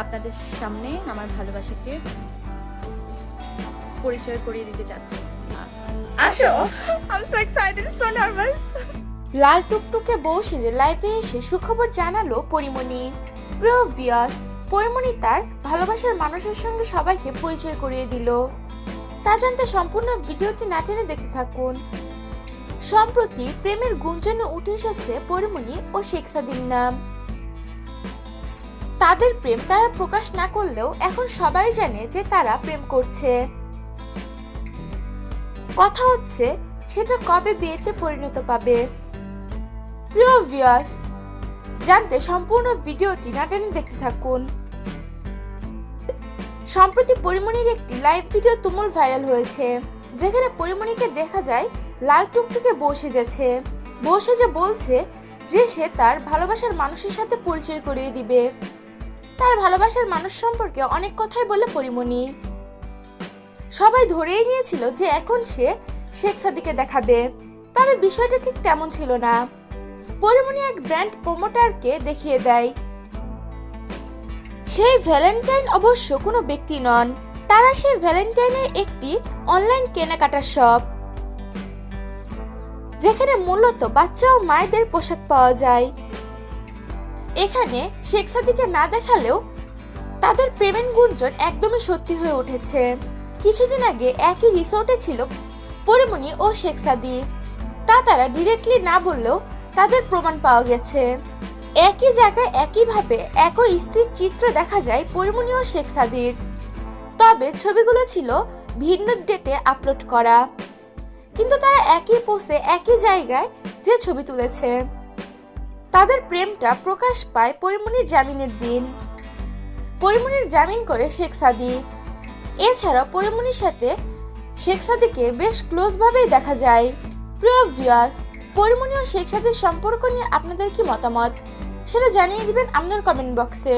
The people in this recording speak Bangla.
আপনাদের সামনে আমার ভালোবাসাকে পরিচয় করিয়ে দিতে চাচ্ছি। আসো। I'm so excited, so nervous. লাল টুকটুকে বউ সেজে লাইভে এসে সুখবর জানালো পরিমণি। প্রিয় ভিয়াস পরিমণি তার ভালোবাসার মানুষের সঙ্গে সবাইকে পরিচয় করিয়ে দিল। তা জানতে সম্পূর্ণ ভিডিওটি না টেনে দেখতে থাকুন। সম্প্রতি প্রেমের গুঞ্জনে উঠে এসেছে পরিমণি ও শেখ সাদির নাম। তাদের প্রেম তারা প্রকাশ না করলেও এখন সবাই জানে যে তারা প্রেম করছে। কথা হচ্ছে, সেটা কবে বিয়েতে পরিণত পাবে? প্রিয় ভিউয়ার্স জানতে সম্পূর্ণ ভিডিওটি না টেনে দেখতে থাকুন। সম্প্রতি পরিমণির একটি লাইভ ভিডিও তুমুল ভাইরাল হয়েছে, যেখানে পরিমণিকে দেখা যায় লাল টুকটুকে বসে যাচ্ছে। বসে যে বলছে যে সে তার ভালোবাসার মানুষের সাথে পরিচয় করিয়ে দিবে। তার ভালোবাসার মানুষ সম্পর্কে অনেক কথাই বলে পরিমণি। সবাই ধরেই নিয়েছিল যে এখন সে শেখ সাদিকে দেখাবে, তবে বিষয়টা ঠিক তেমন ছিল না। পরিমণি এক ব্র্যান্ড প্রমোটারকে দেখিয়ে দেয়। সেই ভ্যালেন্টাইন অবশ্য কোনো ব্যক্তি নন, তারা সেই ভ্যালেন্টাইনের একটি অনলাইন কেনাকাটার শপ, যেখানে মূলত বাচ্চা ও মায়েদের পোশাক পাওয়া যায়। এখানে শেখ সাদিকে না দেখালেও তাদের প্রেমের গুঞ্জন একদমই সত্যি হয়ে উঠেছে। কিছুদিন আগে একই রিসোর্টে ছিল পরিমণি ও শেখ সাদি। তা তারা ডিরেক্টলি না বললেও তাদের প্রমাণ পাওয়া গেছে। একই জায়গায় একইভাবে একই স্থির চিত্র দেখা যায় পরিমণি ও শেখ সাদির। তবে ছবিগুলো ছিল ভিন্ন ডেটে আপলোড করা। কিন্তু তারা একই পোস্টে একই জায়গায় যে ছবি তুলেছে। তাদের প্রেমটা প্রকাশ পায় পরিমণির জামিনের দিন। পরিমণির জামিন করে শেখ সাদি। এছাড়া পরিমণির সাথে শেখ সাদিকে বেশ ক্লোজভাবেই দেখা যায়। প্রিয় ভিউয়ার্স পরিমণি ও শেখ সাদির সম্পর্ক নিয়ে আপনাদের কি মতামত? সেটা জানিয়ে দিবেন আপনার কমেন্ট বক্সে